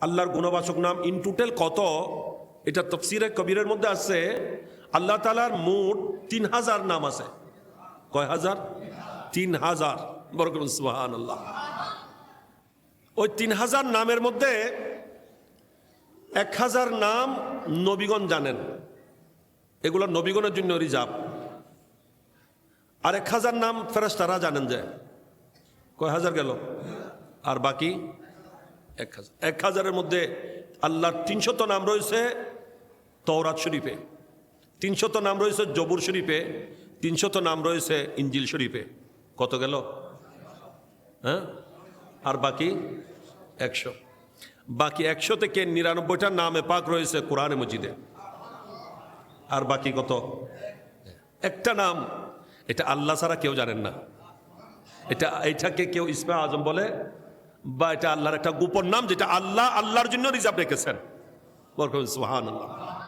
আল্লাহর গুণবাচক নাম ইন টোটাল কত? এটা তফসিরে কবিরের মধ্যে আছে। আল্লাহ তালার মোট তিন হাজার নাম আছে। কয় হাজার তিন হাজার করুন সুহান আল্লাহ ওই তিন হাজার নামের মধ্যে এক হাজার নাম নবীগণ জানেন। এগুলো নবীগণের জন্য রিজার্ভ। আর এক হাজার নাম ফেরেস্তারা জানেন যে। কয় হাজার গেল? আর বাকি? এক হাজার। এক হাজারের মধ্যে আল্লাহর তিনশত নাম রয়েছে তওরাত শরীফে, তিনশত নাম রয়েছে জবুর শরীফে, তিনশত নাম রয়েছে ইঞ্জিল শরীফে। কত গেল? হ্যাঁ? আর বাকি? একশো। বাকি একশো থেকে নিরানব্বইটা নামে পাক রয়েছে কোরআনে মজিদে। আর বাকি কত? একটা নাম, এটা আল্লাহ ছাড়া কেউ জানেন না। এটা, এটাকে কেউ ইসমা আজম বলে বা এটা আল্লাহর একটা গোপন নাম যেটা আল্লাহ আল্লাহর জন্য রিজার্ভ রেখেছেন। সুহান আল্লাহ